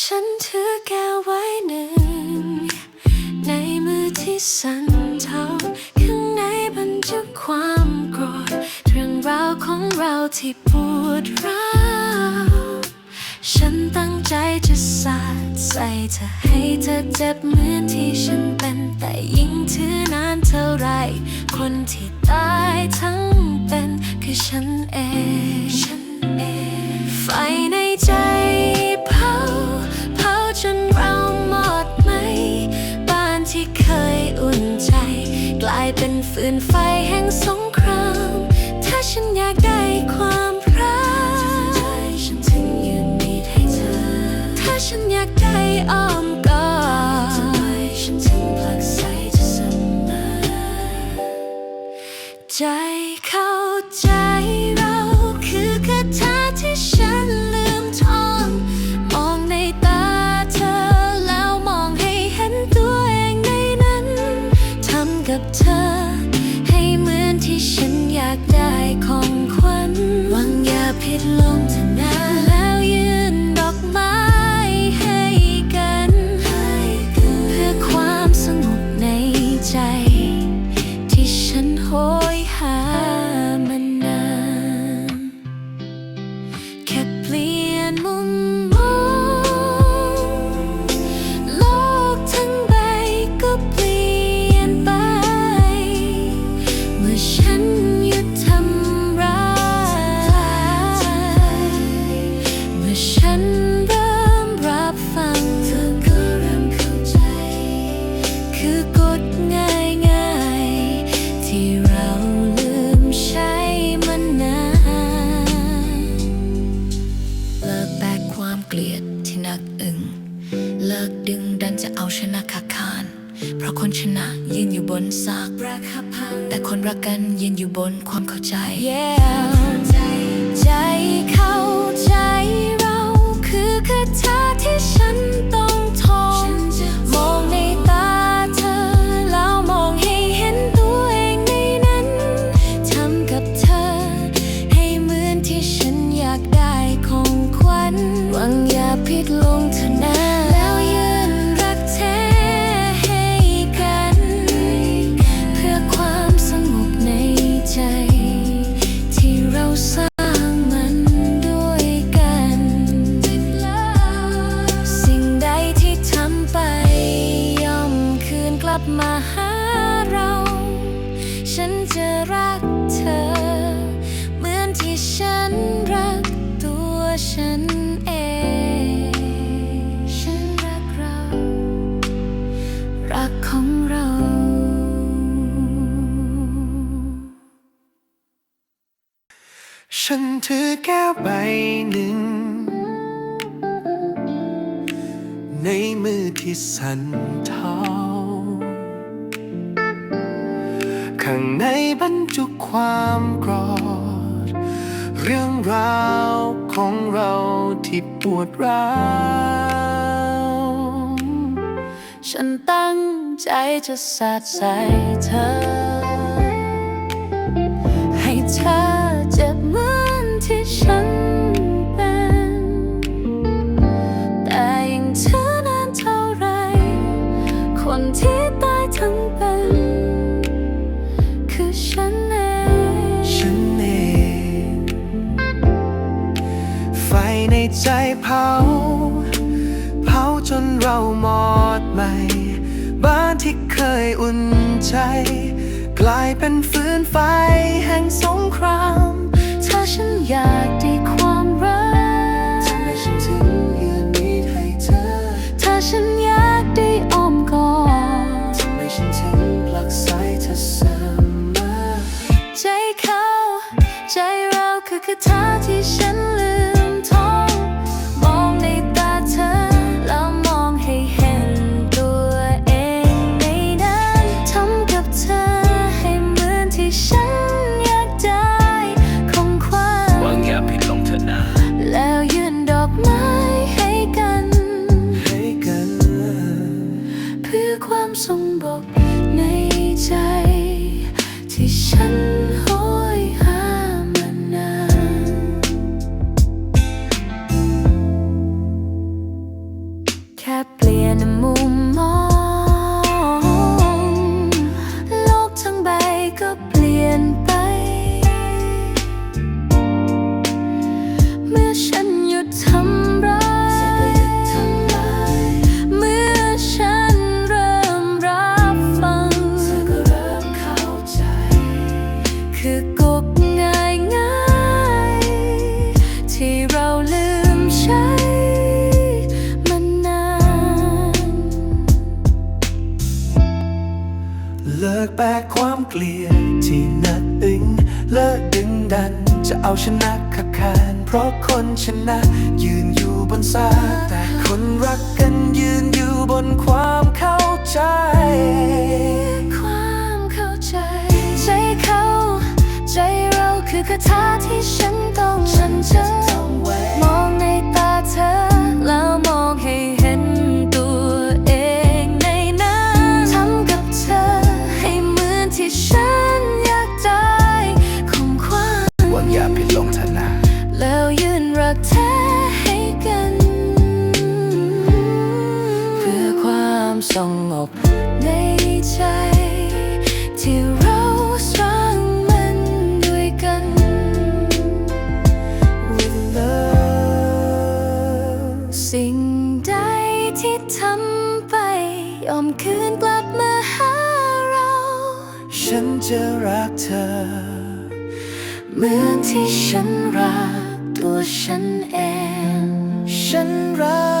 ฉันถือแก้วไว้หนึ่ง ในมือที่สั่นเทาข้างในบรรจุความโกรธเรื่องราวของเราที่ปวดร้าวฉันตั้งใจจะสาดใส่เธอให้เธอเจ็บเหมือนที่ฉันเป็น แต่ยิ่งถือนานเท่าไร คนที่ตายทั้งเป็นคือฉันเองฉันเองไฟในใจ เป็นฟืนไฟแห่งสงคราม ถ้าฉันอยากได้ความรักฉันถึงยืนมีให้เธอ ถ้าฉันอยากได้อ้อมกอดฉันถึงผลักใสเธอเสมอใจเข้าใจเราคือคาถาที่ฉันลืมท่อง มองในตาเธอแล้วมองให้เห็นตัวเองในนั้นทำกับเธอ ชนะขาคาน เพราะคนชนะยืนอยู่บนซากราคาพังแต่คนรักกันยืนอยู่บนความเข้าใจใจใจใจเขา รักเธอ เหมือนที่ฉันรักตัวฉันเอง ฉันรักเรา รักของเราฉันถือแก้วใบหนึ่ง ในมือที่สั่นเทา ข้างในบรรจุความกรอด เรื่องราวของเราที่ปวดร้าวฉันตั้งใจจะสาดใส่เธอ ฉันเองฉันเองไฟในใจเผา เผาจนเราหมดไหม บ้านที่เคยอุ่นใจ กลายเป็นฟืนไฟแห่งสงคราม ถ้าฉันอยากได้ความรักทำไมฉันถึงยืนมีให้เธอ ถ้าฉัน ฉั คือกบง่ายง่ายที่เราลืมใช้มันนาน เลิกแบกความเกลียดที่หนักอึงเลิกดึงดัน จะเอาชนะขับขาน เพราะคนชนะยืนอยู่บนซากแต่คนรักกันยืนอยู่บนความเข้าใจ คือ สิ่งใดที่ทำไปยอมคืนกลับมาหาเรา ฉันจะรักเธอ เหมือนที่ฉันรักตัวฉันเอง ฉันรัก